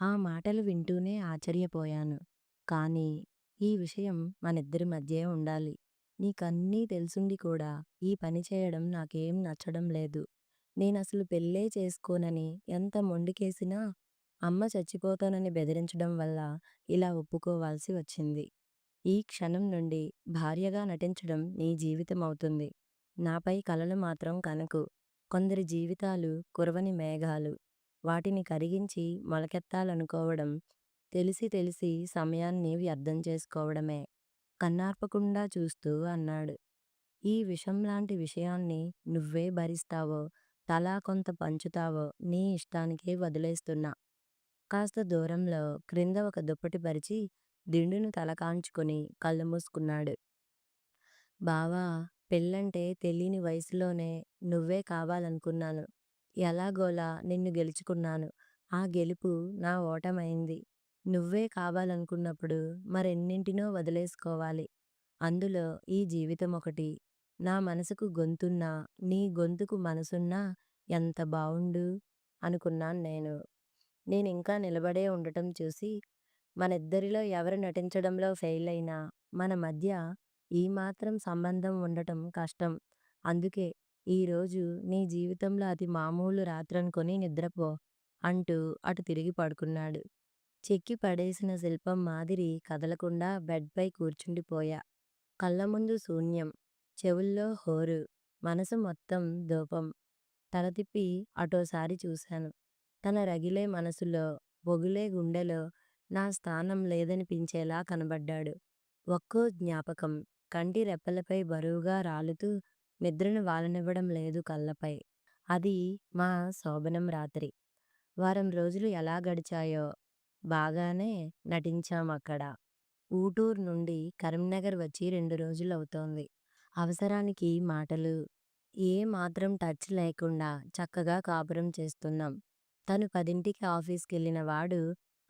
ఆ మాటలు వింటూనే ఆశ్చర్యపోయాను. కానీ, ఈ విషయం మనిద్దరి మధ్యే ఉండాలి. నీకన్నీ తెలుసుండి కూడా ఈ పని చేయడం నాకేం నచ్చడం లేదు. నేనసలు పెళ్ళే చేసుకోనని ఎంత మొండికేసినా అమ్మ చచ్చిపోతానని బెదిరించడం వల్ల ఇలా ఒప్పుకోవాల్సి వచ్చింది. ఈ క్షణం నుండి భార్యగా నటించడం నీ జీవితమవుతుంది. నాపై కలలు మాత్రం కనకు. కొందరి జీవితాలు కురవని మేఘాలు. వాటిని కరిగించి మొలకెత్తాలనుకోవడం తెలిసి తెలిసి సమయాన్ని వ్యర్థం చేసుకోవడమే. కన్నార్పకుండా చూస్తూ అన్నాడు. ఈ విషం లాంటి విషయాన్ని నువ్వే భరిస్తావో, తలా కొంత పంచుతావో నీ ఇష్టానికే వదిలేస్తున్నా. కాస్త దూరంలో క్రింద ఒక దుప్పటి పరిచి దిండును తలకాంచుకుని కళ్ళు మూసుకున్నాడు. బావా! పెళ్ళంటే తెలియని వయసులోనే నువ్వే కావాలనుకున్నాను. ఎలాగోలా నిన్ను గెలుచుకున్నాను. ఆ గెలుపు నా ఓటమైంది నువ్వే కావాలనుకున్నప్పుడు మరెన్నింటినో వదిలేసుకోవాలి. అందులో ఈ జీవితం ఒకటి నా మనసుకు గొంతున్నా, నీ గొంతుకు మనసున్నా ఎంత బావుండు అనుకున్నాను నేను. నేనింకా నిలబడే ఉండటం చూసి, మనిద్దరిలో ఎవరు నటించడంలో ఫెయిల్ అయినా మన మధ్య ఈ మాత్రం సంబంధం ఉండటం కష్టం. అందుకే ఈరోజు నీ జీవితంలో అతి మామూలు రాత్రనుకొని నిద్రపో అంటూ అటు తిరిగి పడుకున్నాడు. చెక్కి పడేసిన శిల్పం మాదిరి కదలకుండా బెడ్పై కూర్చుండిపోయా కళ్ళ ముందు శూన్యం. చెవుల్లో హోరు. మనసు మొత్తం ధూపం. తల తిప్పి అటోసారి చూశాను. తన రగిలే మనసులో, బొగులే గుండెలో నా స్థానం లేదనిపించేలా కనబడ్డాడు. ఒక్కో జ్ఞాపకం కంటి రెప్పలపై బరువుగా రాలుతూ నిద్రను వాలనివ్వడం లేదు కళ్ళపై. అది మా శోభనం రాత్రి. వారం రోజులు ఎలా గడిచాయో బాగానే నటించాం అక్కడ ఊటూరు నుండి కరీంనగర్ వచ్చి రెండు రోజులవుతోంది. అవసరానికి మాటలు, ఏ మాత్రం టచ్ లేకుండా చక్కగా కాపురం చేస్తున్నాం. తను పదింటికి ఆఫీసుకెళ్ళిన వాడు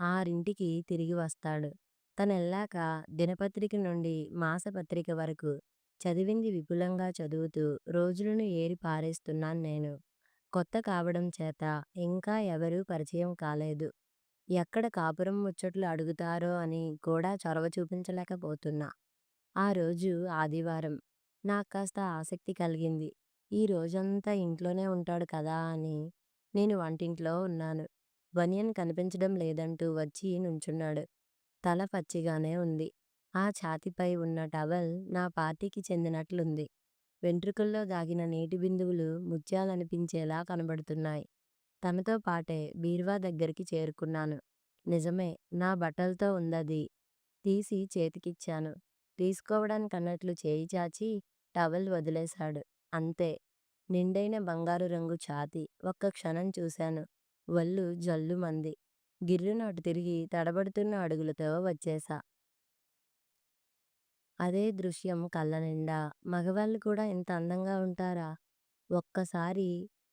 ఆరింటికి తిరిగి వస్తాడు. తనెళ్ళాక దినపత్రిక నుండి మాసపత్రిక వరకు చదివింది విపులంగా చదువుతూ రోజులను ఏరి పారేస్తున్నాను నేను. కొత్త కావడం చేత ఇంకా ఎవరూ పరిచయం కాలేదు. ఎక్కడ కాపురం ముచ్చట్లు అడుగుతారో అని కూడా చొరవ చూపించలేకపోతున్నా. ఆ రోజు ఆదివారం. నాకు కాస్త ఆసక్తి కలిగింది. ఈ రోజంతా ఇంట్లోనే ఉంటాడు కదా అని. నేను వంటింట్లో ఉన్నాను. బనియన్ కనిపించడం లేదంటూ వచ్చి నుంచున్నాడు. తల పచ్చిగానే ఉంది. ఆ ఛాతీపై ఉన్న టవల్ నా పార్టీకి చెందినట్లుంది. వెంట్రుకల్లో దాగిన నీటి బిందువులు ముత్యాలనిపించేలా కనబడుతున్నాయి. తనతో పాటే బీరువా దగ్గరికి చేరుకున్నాను. నిజమే నా బట్టలతో ఉందది. తీసి చేతికిచ్చాను. తీసుకోవడానికన్నట్లు చేయి చాచి టవల్ వదిలేశాడు. అంతే. నిండైన బంగారు రంగు ఛాతీ. ఒక్క క్షణం చూశాను. వళ్ళు జల్లుమంది. గిర్రున అటు తిరిగి తడబడుతున్న అడుగులతో వచ్చేశా. అదే దృశ్యం కళ్ళనిండా. మగవాళ్ళు కూడా ఇంత అందంగా ఉంటారా? ఒక్కసారి,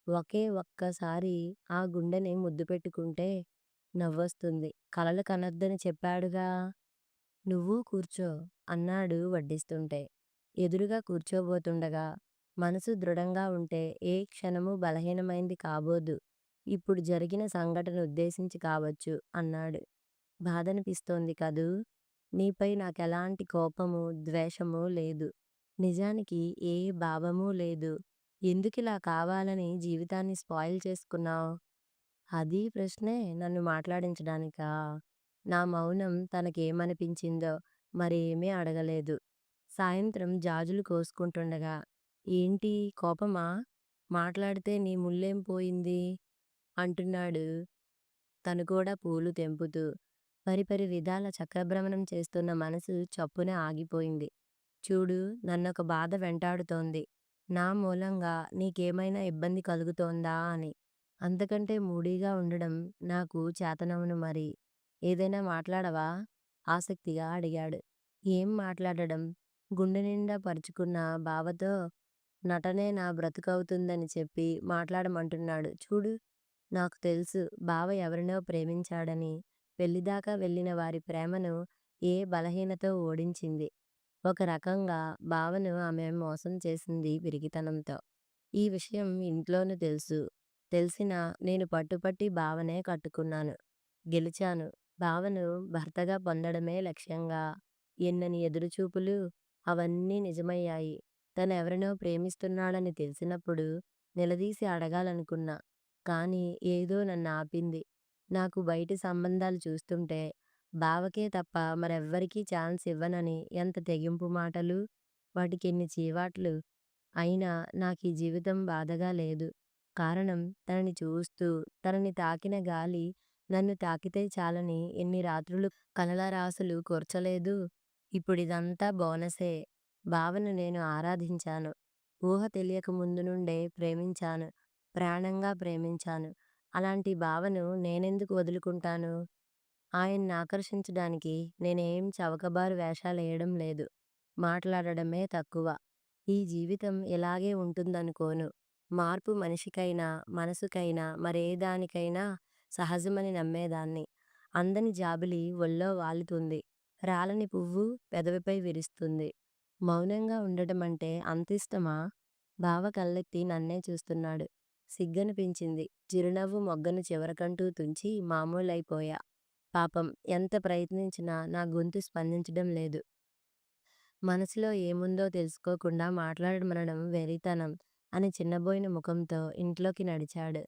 ఒకే ఒక్కసారి ఆ గుండెని ముద్దు పెట్టుకుంటే నవ్వొస్తుంది. కలలు కనొద్దని చెప్పాడుగా! నువ్వు కూర్చో అన్నాడు వడ్డిస్తుంటే. ఎదురుగా కూర్చోబోతుండగా మనసు దృఢంగా ఉంటే ఏ క్షణము బలహీనమైంది కాబోదు. ఇప్పుడు జరిగిన సంఘటన ఉద్దేశించి కావచ్చు అన్నాడు. బాధనిపిస్తోంది కదూ! నీపై నాకెలాంటి కోపము ద్వేషము లేదు. నిజానికి ఏ భావమూ లేదు. ఎందుకిలా కావాలని జీవితాన్ని స్పాయిల్ చేసుకున్నావు అది ప్రశ్నే నన్ను మాట్లాడించడానికా? నా మౌనం తనకేమనిపించిందో మరేమీ అడగలేదు. సాయంత్రం జాజులు కోసుకుంటుండగా ఏంటి కోపమా? మాట్లాడితే నీ ముళ్ళేం పోయింది? అంటున్నాడు తను కూడా పూలు తెంపుతూ. పరిపరి విధాల చక్రభ్రమణం చేస్తున్న మనసు చప్పున ఆగిపోయింది. చూడు నన్నొక బాధ వెంటాడుతోంది. నా మూలంగా నీకేమైనా ఇబ్బంది కలుగుతోందా అని. అంతకంటే మూడీగా ఉండడం నాకు చేతనవను మరి. ఏదైనా మాట్లాడవా? ఆసక్తిగా అడిగాడు. ఏం మాట్లాడడం? గుండెనిండా పరుచుకున్న బావతో నటనే నా బ్రతుకవుతుందని చెప్పి మాట్లాడమంటున్నాడు చూడు. నాకు తెలుసు బావ ఎవరినో ప్రేమించాడని. పెళ్ళిదాకా వెళ్ళిన వారి ప్రేమను ఏ బలహీనతో ఓడించింది. ఒక రకంగా బావను ఆమె మోసం చేసింది పిరికితనంతో. ఈ విషయం ఇంట్లోనూ తెలుసు. తెలిసినా నేను పట్టుపట్టి బావనే కట్టుకున్నాను. గెలిచాను. బావను భర్తగా పొందడమే లక్ష్యంగా. ఎన్నని ఎదురుచూపులు. అవన్నీ నిజమయ్యాయి. తనెవరినో ప్రేమిస్తున్నాడని తెలిసినప్పుడు నిలదీసి అడగాలనుకున్నా. కానీ ఏదో నన్నాపింది. నాకు బయటి సంబంధాలు చూస్తుంటే బావకే తప్ప మరెవ్వరికీ ఛాన్స్ ఇవ్వనని ఎంత తెగింపు మాటలు. వాటికెన్ని చీవాట్లు. అయినా నాకీ జీవితం బాధగా లేదు. కారణం తనని చూస్తూ, తనని తాకిన గాలి నన్ను తాకితే చాలని ఎన్ని రాత్రులు కలలరాసులు కూర్చలేదు. ఇప్పుడిదంతా బోనసే. భావను నేను ఆరాధించాను. ఊహ తెలియక ముందు నుండే ప్రేమించాను. ప్రాణంగా ప్రేమించాను. అలాంటి భావను నేనెందుకు వదులుకుంటాను? ఆయన్నాకర్షించడానికి నేనేం చవకబారు వేషాలెయ్యడం లేదు. మాట్లాడడమే తక్కువ. ఈ జీవితం ఇలాగే ఉంటుందనుకోను. మార్పు మనిషికైనా, మనసుకైనా, మరేదానికైనా సహజమని నమ్మేదాన్ని. అందని జాబిలి ఒళ్ళో వాలుతుంది. రాలని పువ్వు పెదవిపై విరుస్తుంది. మౌనంగా ఉండటమంటే అంతిష్టమా? బావ కళ్ళెత్తి నన్నే చూస్తున్నాడు. సిగ్గనిపించింది. చిరునవ్వు మొగ్గను చివరకంటూ తుంచి మామూలైపోయా. పాపం ఎంత ప్రయత్నించినా నా గొంతు స్పందించడం లేదు. మనసులో ఏముందో తెలుసుకోకుండా మాట్లాడమనడం వెర్రితనం అని చిన్నబోయిన ముఖంతో ఇంట్లోకి నడిచాడు.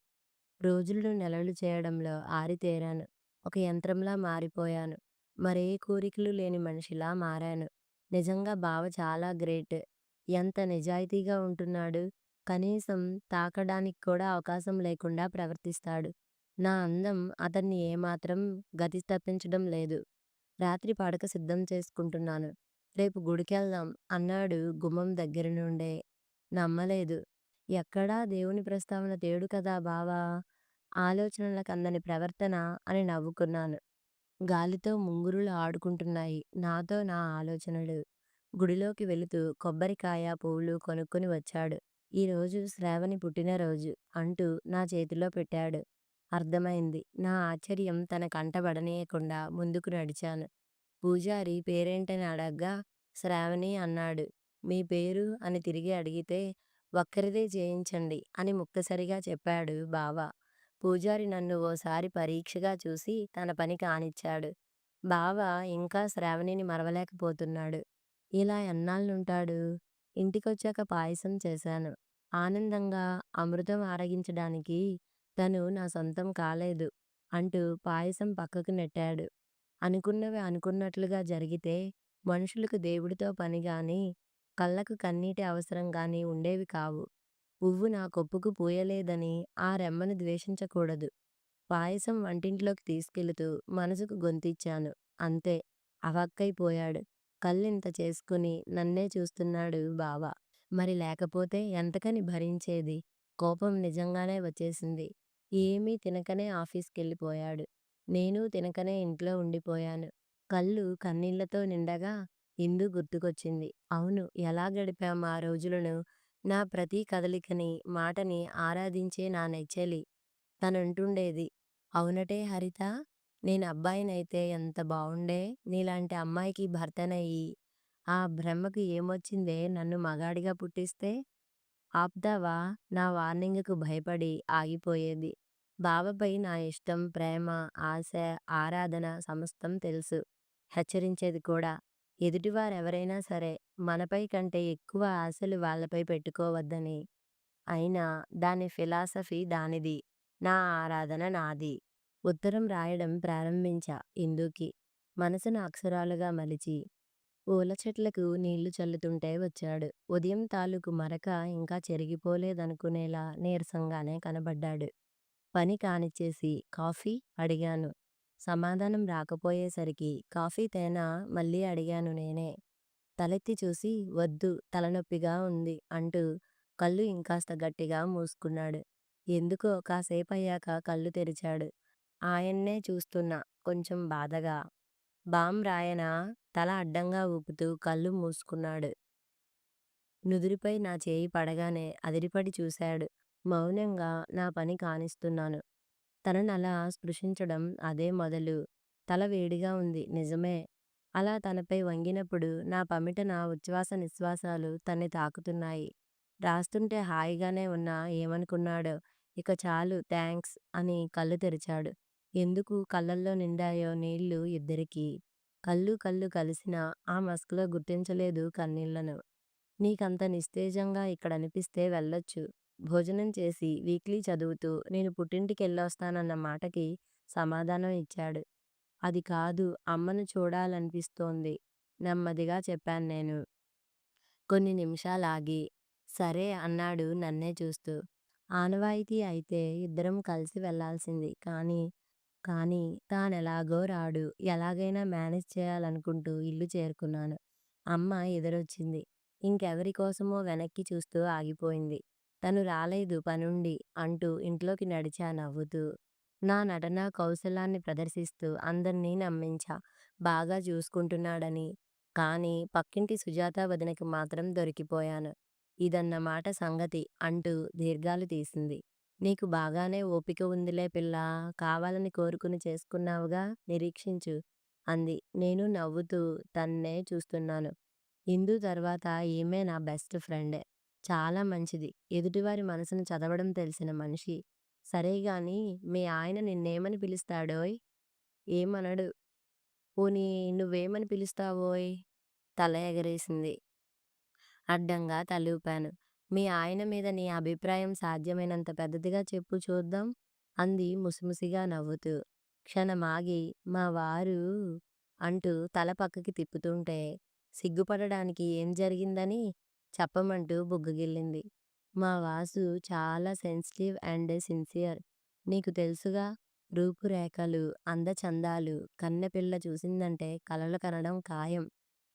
రోజులు నెలలు చేయడంలో ఆరితేరాను. ఒక యంత్రంలా మారిపోయాను. మరే కోరికలు లేని మనిషిలా మారాను. నిజంగా బావ చాలా గ్రేట్. ఎంత నిజాయితీగా ఉంటున్నాడు. కనీసం తాకడానికి కూడా అవకాశం లేకుండా ప్రవర్తిస్తాడు. నా అందం అతన్ని ఏమాత్రం గతి తప్పించడం లేదు. రాత్రి పడక సిద్ధం చేసుకుంటున్నాను. రేపు గుడికెళ్దాం అన్నాడు గుమ్మం దగ్గర నుండే. నమ్మలేదు. ఎక్కడా దేవుని ప్రస్తావన తేడు కదా బావా! ఆలోచనలకందని ప్రవర్తన అని నవ్వుకున్నాను. గాలితో ముంగురులు ఆడుకుంటున్నాయి నాతో నా ఆలోచనలు. గుడిలోకి వెళుతూ కొబ్బరికాయ, పువ్వులు కొనుక్కొని వచ్చాడు. ఈరోజు శ్రావణి పుట్టినరోజు అంటూ నా చేతిలో పెట్టాడు. అర్థమైంది. నా ఆశ్చర్యం తన కంటబడనీయకుండా ముందుకు నడిచాను. పూజారి పేరేంటని అడగ్గా శ్రావణి అన్నాడు. మీ పేరు? అని తిరిగి అడిగితే ఒక్కరిదే చేయించండి అని ముక్కసరిగా చెప్పాడు బావ. పూజారి నన్ను ఓసారి పరీక్షగా చూసి తన పని కానిచ్చాడు. బావ ఇంకా శ్రావణిని మరవలేకపోతున్నాడు. ఇలా ఎన్నాళ్ళుంటాడు? ఇంటికొచ్చాక పాయసం చేశాను. ఆనందంగా అమృతం ఆరగించడానికి తను నా సొంతం కాలేదు అంటూ పాయసం పక్కకు నెట్టాడు. అనుకున్నవి అనుకున్నట్లుగా జరిగితే మనుషులకు దేవుడితో పనిగాని, కళ్ళకు కన్నీటి అవసరం గాని ఉండేవి కావు. పువ్వు నా కొప్పుకు పూయలేదని ఆ రెమ్మను ద్వేషించకూడదు. పాయసం వంటింట్లోకి తీసుకెళుతూ మనసుకు గొంతిచ్చాను. అంతే. అవాక్కయిపోయాడు. కళ్ళింత చేసుకుని నన్నే చూస్తున్నాడు బావ. మరి లేకపోతే ఎంతకని భరించేది? కోపం నిజంగానే వచ్చేసింది. ఏమీ తినకనే ఆఫీసుకెళ్ళిపోయాడు. నేనూ తినకనే ఇంట్లో ఉండిపోయాను. కళ్ళు కన్నీళ్ళతో నిండగా ఇందు గుర్తుకొచ్చింది. అవును ఎలా గడిపాం ఆ రోజులను. నా ప్రతి కదలికని, మాటని ఆరాధించే నా నెచ్చెలి. తనంటుండేది. అవునటే హరితా! నేను అబ్బాయినైతే ఎంత బావుండే. నీలాంటి అమ్మాయికి భర్తనయ్యి ఆ బ్రహ్మకు ఏమొచ్చిందే నన్ను మగాడిగా పుట్టిస్తే? ఆప్దావా నా వార్నింగ్కు భయపడి ఆగిపోయేది. బావపై నా ఇష్టం, ప్రేమ, ఆశ, ఆరాధన సమస్తం తెలుసు. హెచ్చరించేది కూడా. ఎదుటివారెవరైనా సరే మనపై కంటే ఎక్కువ ఆశలు వాళ్ళపై పెట్టుకోవద్దని. అయినా దాని ఫిలాసఫీ దానిది. నా ఆరాధన నాది. ఉత్తరం రాయడం ప్రారంభించా ఇందుకి. మనసును అక్షరాలుగా మలిచి. పూల చెట్లకు నీళ్ళు చల్లుతుంటే వచ్చాడు. ఉదయం తాలూకు మరక ఇంకా చెరిగిపోలేదనుకునేలా నీరసంగానే కనబడ్డాడు. పని కానిచ్చేసి కాఫీ? అడిగాను. సమాధానం రాకపోయేసరికి కాఫీ తేనా మళ్ళీ అడిగాను నేనే. తలెత్తి చూసి వద్దు తలనొప్పిగా ఉంది అంటూ కళ్ళు ఇంకాస్త గట్టిగా మూసుకున్నాడు. ఎందుకో కాసేపయ్యాక కళ్ళు తెరిచాడు. ఆయన్నే చూస్తున్నా కొంచెం బాధగా. బామ్ రాయన తల అడ్డంగా ఊపుతూ కళ్ళు మూసుకున్నాడు. నుదురుపై నా చేయి పడగానే అదిరిపడి చూశాడు. మౌనంగా నా పని కానిస్తున్నాను. తననలా స్పృశించడం అదే మొదలు. తల వేడిగా ఉంది నిజమే. అలా తనపై వంగినప్పుడు నా పమిట నా ఉచ్ఛ్వాస నిశ్వాసాలు తన్ని తాకుతున్నాయి. రాస్తుంటే హాయిగానే ఉన్నా ఏమనుకున్నాడో ఇక చాలు థాంక్స్ అని కళ్ళు తెరిచాడు. ఎందుకు కళ్ళల్లో నిండాయో నీళ్ళు ఇద్దరికీ. కళ్ళు కళ్ళు కలిసినా ఆ మస్కులో గుర్తించలేదు కన్నీళ్ళను. నీకంత నిస్తేజంగా ఇక్కడనిపిస్తే వెళ్ళొచ్చు. భోజనం చేసి వీక్లీ చదువుతూ నేను పుట్టింటికెళ్ళొస్తానన్న మాటకి సమాధానం ఇచ్చాడు. అది కాదు అమ్మను చూడాలనిపిస్తోంది నెమ్మదిగా చెప్పాను నేను. కొన్ని నిమిషాలాగి, సరే అన్నాడు నన్నే చూస్తూ. ఆనవాయితీ అయితే ఇద్దరం కలిసి వెళ్ళాల్సింది కానీ, కానీ తానెలాగో రాడు. ఎలాగైనా మేనేజ్ చేయాలనుకుంటూ ఇల్లు చేరుకున్నాను. అమ్మ ఎదురొచ్చింది. ఇంకెవరి కోసమో వెనక్కి చూస్తూ ఆగిపోయింది. తను రాలేదు పనుండి అంటూ ఇంట్లోకి నడిచా నవ్వుతూ. నా నటనా కౌశలాన్ని ప్రదర్శిస్తూ అందర్నీ నమ్మించా బాగా చూసుకుంటున్నాడని. కానీ పక్కింటి సుజాత వదినకి మాత్రం దొరికిపోయాను. ఇదన్నమాట సంగతి అంటూ దీర్ఘాలు తీసింది. నీకు బాగానే ఓపిక ఉందిలే పిల్లా కావాలని కోరుకుని చేసుకున్నావుగా నిరీక్షించు అంది. నేను నవ్వుతూ తన్నే చూస్తున్నాను. ఇందు తర్వాత ఈమె నా బెస్ట్ ఫ్రెండే. చాలా మంచిది. ఎదుటివారి మనసును చదవడం తెలిసిన మనిషి. సరేగాని మీ ఆయన నిన్నేమని పిలుస్తాడోయ్? ఏమనడు. పోనీ నువ్వేమని పిలుస్తావోయ్? తల ఎగరేసింది. అడ్డంగా తలూపాను. మీ ఆయన మీద నీ అభిప్రాయం సాధ్యమైనంత పెద్దదిగా చెప్పు చూద్దాం అంది ముసిముసిగా నవ్వుతూ. క్షణమాగి మా వారు అంటూ తల పక్కకి తిప్పుతుంటే సిగ్గుపడడానికి ఏం జరిగిందని చెప్పమంటూ బుగ్గగిల్లింది. మా వాసు చాలా సెన్సిటివ్ అండ్ సిన్సియర్. నీకు తెలుసుగా రూపురేఖలు, అందచందాలు కన్నెపిల్ల చూసిందంటే కలలు కనడం ఖాయం.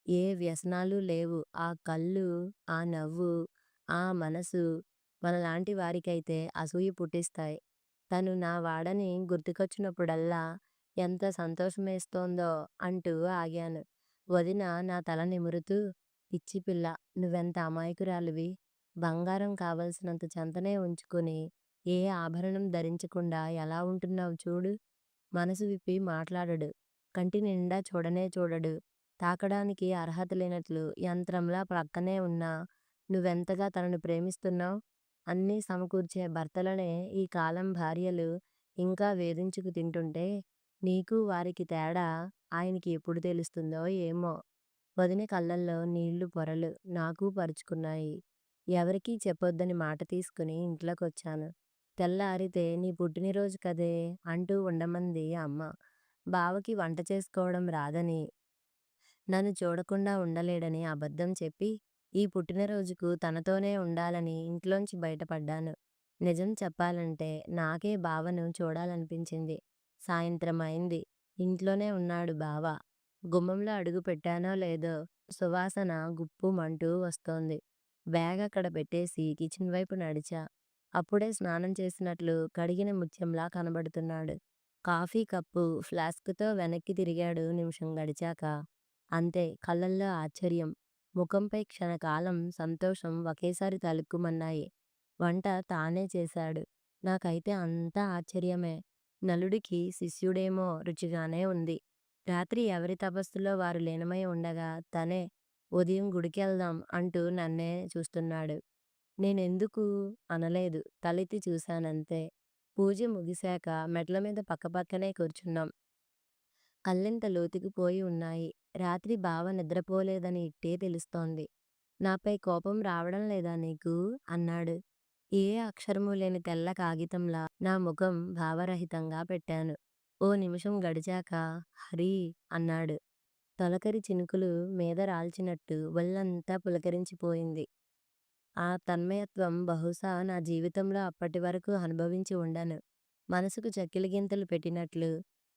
ఏ వ్యసనాలు లేవు. ఆ కళ్ళు, ఆ నవ్వు, ఆ మనసు మనలాంటి వారికైతే అసూయ పుట్టిస్తాయి. తను నా వాడని గుర్తుకొచ్చినప్పుడల్లా ఎంత సంతోషమేస్తోందో అంటూ ఆగాను. వదిన నా తల నిమురుతూ పిచ్చిపిల్ల నువ్వెంత అమాయకురాలివి. బంగారం కావలసినంత చెంతనే ఉంచుకుని ఏ ఆభరణం ధరించకుండా ఎలా ఉంటున్నావు చూడు. మనసు విప్పి మాట్లాడడు. కంటినిండా చూడనే చూడడు. తాకడానికి అర్హత లేనట్లు యంత్రంలా ప్రక్కనే ఉన్నా నువ్వెంతగా తనను ప్రేమిస్తున్నావు అన్నీ సమకూర్చే భర్తలనే ఈ కాలం భార్యలు ఇంకా వేధించుకు తింటుంటే నీకూ వారికి తేడా ఆయనకి ఎప్పుడు తెలుస్తుందో ఏమో! వదిన కళ్ళల్లో నీళ్ళు పొరలు నాకూ పరుచుకున్నాయి. ఎవరికీ చెప్పొద్దని మాట తీసుకుని ఇంట్లోకొచ్చాను. తెల్లారితే నీ పుట్టినరోజు కదే అంటూ ఉండమంది అమ్మ. బావకి వంట చేసుకోవడం రాదని, నన్ను చూడకుండా ఉండలేడని అబద్ధం చెప్పి ఈ పుట్టినరోజుకు తనతోనే ఉండాలని ఇంట్లోంచి బయటపడ్డాను. నిజం చెప్పాలంటే నాకే బావను చూడాలనిపించింది. సాయంత్రం అయింది. ఇంట్లోనే ఉన్నాడు బావ. గుమ్మంలో అడుగు పెట్టానో లేదో సువాసన గుప్పుమంటూ వస్తోంది. బ్యాగ్ అక్కడ పెట్టేసి కిచెన్ వైపు నడిచా. అప్పుడే స్నానం చేసినట్లు కడిగిన ముత్యంలా కనబడుతున్నాడు. కాఫీ కప్పు, ఫ్లాస్కుతో వెనక్కి తిరిగాడు నిమిషం గడిచాక. అంతే కళ్ళల్లో ఆశ్చర్యం, ముఖంపై క్షణకాలం సంతోషం ఒకేసారి తలుక్కుమన్నాయి వంట తానే చేశాడు. నాకైతే అంతా ఆశ్చర్యమే. నలుడికి శిష్యుడేమో రుచిగానే ఉంది. రాత్రి ఎవరి తపస్సులో వారు లీనమై ఉండగా తనే ఉదయం గుడికెళ్దాం అంటూ నన్నే చూస్తున్నాడు. నేనెందుకూ అనలేదు. తలెత్తి చూశానంతే. పూజ ముగిశాక మెట్లమీద పక్కపక్కనే కూర్చున్నాం. కళ్ళెంత లోతుకి పోయి ఉన్నాయి. రాత్రి బావ నిద్రపోలేదని ఇట్టే తెలుస్తోంది. నాపై కోపం రావడం లేదా నీకు? అన్నాడు. ఏ అక్షరము లేని తెల్ల కాగితంలా నా ముఖం భావరహితంగా పెట్టాను. ఓ నిమిషం గడిచాక హరీ అన్నాడు. తొలకరి చినుకులు మీద రాల్చినట్టు ఒళ్ళంతా పులకరించిపోయింది. ఆ తన్మయత్వం బహుశా నా జీవితంలో అప్పటివరకూ అనుభవించి ఉండను. మనసుకు చక్కిలిగింతలు పెట్టినట్లు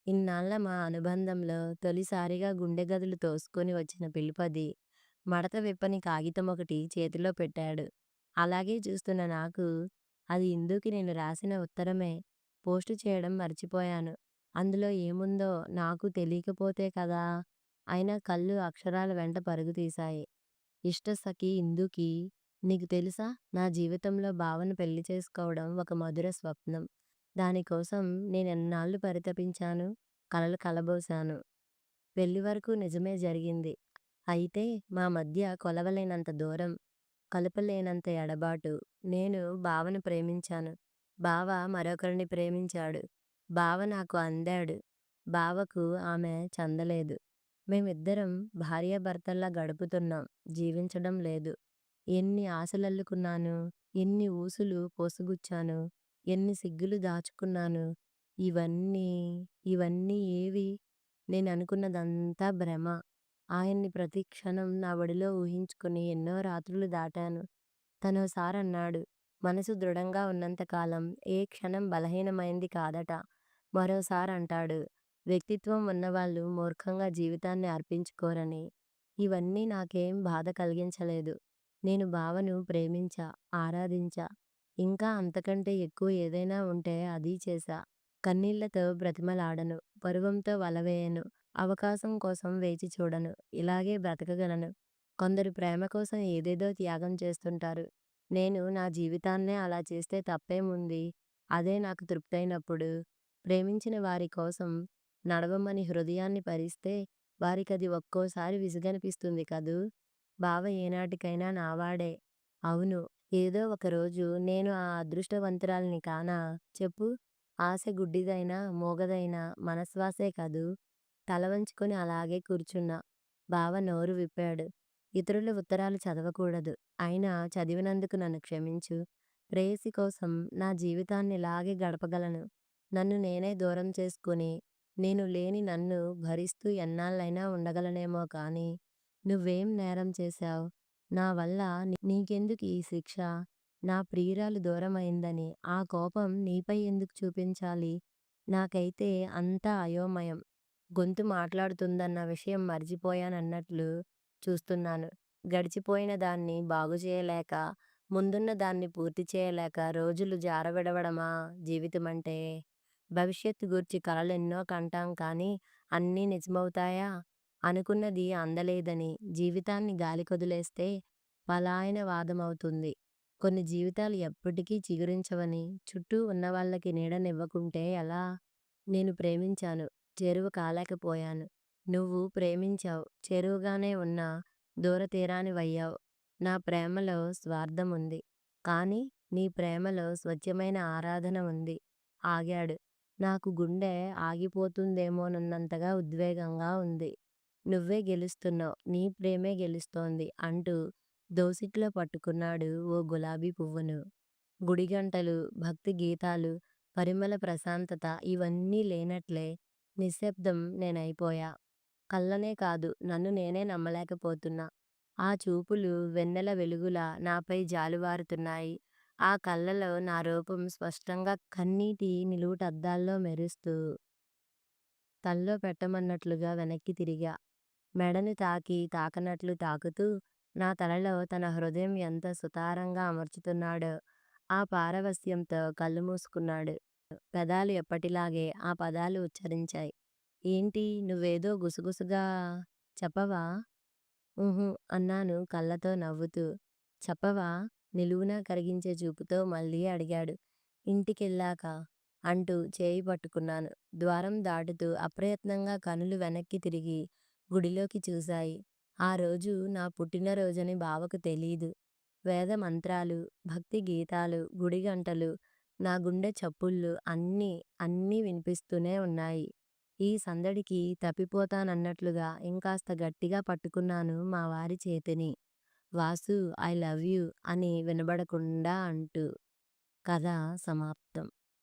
ఇన్నాళ్ళ మా అనుబంధంలో తొలిసారిగా గుండె గదులు తోసుకొని వచ్చిన పిలుపది. మడత విప్పని కాగితం ఒకటి చేతిలో పెట్టాడు. అలాగే చూస్తున్న నాకు అది ఇందుకి నేను రాసిన ఉత్తరమే. పోస్టు చేయడం మర్చిపోయాను. అందులో ఏముందో నాకు తెలీకపోతే కదా! అయినా కళ్ళు అక్షరాల వెంట పరుగుతీశాయి ఇష్టసఖి ఇందుకి నీకు తెలుసా నా జీవితంలో బావను పెళ్ళి చేసుకోవడం ఒక మధుర స్వప్నం. దానికోసం నేనెన్నాళ్ళు పరితపించాను. కలలు కలబోశాను. పెళ్ళి వరకూ నిజమే జరిగింది. అయితే మా మధ్య కొలవలేనంత దూరం, కలుపలేనంత ఎడబాటు. నేను బావను ప్రేమించాను. బావ మరొకరిని ప్రేమించాడు. బావ నాకు అందాడు. బావకు ఆమె చెందలేదు. మేమిద్దరం భార్యాభర్తల్లా గడుపుతున్నాం. జీవించడం లేదు. ఎన్ని ఆశలల్లుకున్నాను. ఎన్ని ఊసులు పోసుగుచ్చాను. ఎన్ని సిగ్గులు దాచుకున్నాను. ఇవన్నీ, ఇవన్నీ ఏవి? నేను అనుకున్నదంతా భ్రమ. ఆయన్ని ప్రతి క్షణం నా ఒడిలో ఊహించుకుని ఎన్నో రాత్రులు దాటాను. తనోసారన్నాడు. మనసు దృఢంగా ఉన్నంతకాలం ఏ క్షణం బలహీనమైంది కాదట. మరోసారంటాడు. వ్యక్తిత్వం ఉన్నవాళ్ళు మూర్ఖంగా జీవితాన్ని అర్పించుకోరని. ఇవన్నీ నాకేం బాధ కలిగించలేదు. నేను భావను ప్రేమించా, ఆరాధించా. ఇంకా అంతకంటే ఎక్కువ ఏదైనా ఉంటే అదీ చేశా. కన్నీళ్ళతో బ్రతిమలాడను. పరువంతో వలవేయను. అవకాశం కోసం వేచి చూడను. ఇలాగే బ్రతకగలను. కొందరు ప్రేమ కోసం ఏదేదో త్యాగం చేస్తుంటారు. నేను నా జీవితాన్నే అలా చేస్తే తప్పేముంది? అదే నాకు తృప్తైనప్పుడు. ప్రేమించిన వారి కోసం నడవమని హృదయాన్ని పరిస్తే వారికది ఒక్కోసారి విసుగనిపిస్తుంది కదూ! బావ ఏనాటికైనా నావాడే. అవును. ఏదో ఒకరోజు నేను ఆ అదృష్టవంతురాలిని కానా? చెప్పు. ఆశ గుడ్డిదైనా, మోగదైనా మనశ్వాసే కాదు తలవంచుకొని అలాగే కూర్చున్నా. బావ నోరు విప్పాడు. ఇతరుల ఉత్తరాలు చదవకూడదు. అయినా చదివినందుకు నన్ను క్షమించు. ప్రేయసి కోసం నా జీవితాన్ని ఇలాగే గడపగలను. నన్ను నేనే దూరం చేసుకుని, నేను లేని నన్ను భరిస్తూ ఎన్నాళ్ళైనా ఉండగలనేమో కానీ, నువ్వేం నేరం చేశావు నా వల్ల నీకెందుకు ఈ శిక్ష? నా ప్రియురాలు దూరమైందని ఆ కోపం నీపై ఎందుకు చూపించాలి? నాకైతే అంతా అయోమయం. గొంతు మాట్లాడుతుందన్న విషయం మర్చిపోయానన్నట్లు చూస్తున్నాను. గడిచిపోయిన దాన్ని బాగు చేయలేక ముందున్న దాన్ని పూర్తి చేయలేక రోజులు జారవిడవడమా జీవితమంటే? భవిష్యత్తు గూర్చి ఎన్నో కంటాం కానీ అన్నీ నిజమవుతాయా? అనుకున్నది అందలేదని జీవితాన్ని గాలికొదిలేస్తే పలాయన వాదమవుతుంది కొన్ని జీవితాలు ఎప్పటికీ చిగురించవని చుట్టూ ఉన్నవాళ్ళకి నీడనివ్వకుంటే ఎలా? నేను ప్రేమించాను. చేరువ కాలేకపోయాను. నువ్వు ప్రేమించావ్. చేరువగానే ఉన్నా దూరతీరానివయ్యావ్. నా ప్రేమలో స్వార్థముంది. కానీ నీ ప్రేమలో స్వచ్ఛమైన ఆరాధన ఉంది. ఆగాడు. నాకు గుండె ఆగిపోతుందేమోనన్నంతగా ఉద్వేగంగా ఉంది. నువ్వే గెలుస్తున్నావు నీ ప్రేమే గెలుస్తోంది అంటూ దోసిట్లో పట్టుకున్నాడు ఓ గులాబీ పువ్వును. గుడిగంటలు, భక్తి గీతాలు పరిమళ ప్రశాంతత ఇవన్నీ లేనట్లే నిశ్శబ్దం నేనైపోయా. కళ్ళనే కాదు నన్ను నేనే నమ్మలేకపోతున్నా. ఆ చూపులు వెన్నెల వెలుగులా నాపై జాలువారుతున్నాయి. ఆ కళ్ళలో నా రూపం స్పష్టంగా కన్నీటి నిలువుటద్దాల్లో మెరుస్తూ. తల్లో పెట్టమన్నట్లుగా వెనక్కి తిరిగా. మెడని తాకి తాకనట్లు తాకుతూ నా తలలో తన హృదయం ఎంత సుతారంగా అమర్చుతున్నాడో ఆ పారవస్యంతో కళ్ళు మూసుకున్నాడు. పెదాలు ఎప్పటిలాగే ఆ పదాలు ఉచ్చరించాయి. ఏంటి నువ్వేదో గుసగుసగా చెప్పవా? ఊహు అన్నాను కళ్ళతో నవ్వుతూ. చెప్పవా? నిలువునా కరిగించే చూపుతో మళ్ళీ అడిగాడు. ఇంటికెళ్ళాక అంటూ చేయి పట్టుకున్నాను. ద్వారం దాటుతూ అప్రయత్నంగా కనులు వెనక్కి తిరిగి గుడిలోకి చూశాయి. ఆ రోజు నా పుట్టినరోజని బావకు తెలీదు. వేదమంత్రాలు, భక్తి గీతాలు, గుడిగంటలు, నా గుండె చప్పుళ్ళు అన్నీ, అన్నీ వినిపిస్తూనే ఉన్నాయి. ఈ సందడికి తప్పిపోతానన్నట్లుగా ఇంకాస్త గట్టిగా పట్టుకున్నాను మా వారి చేతిని. వాసు ఐ లవ్ యూ అని వినబడకుండా అంటూ. కథ సమాప్తం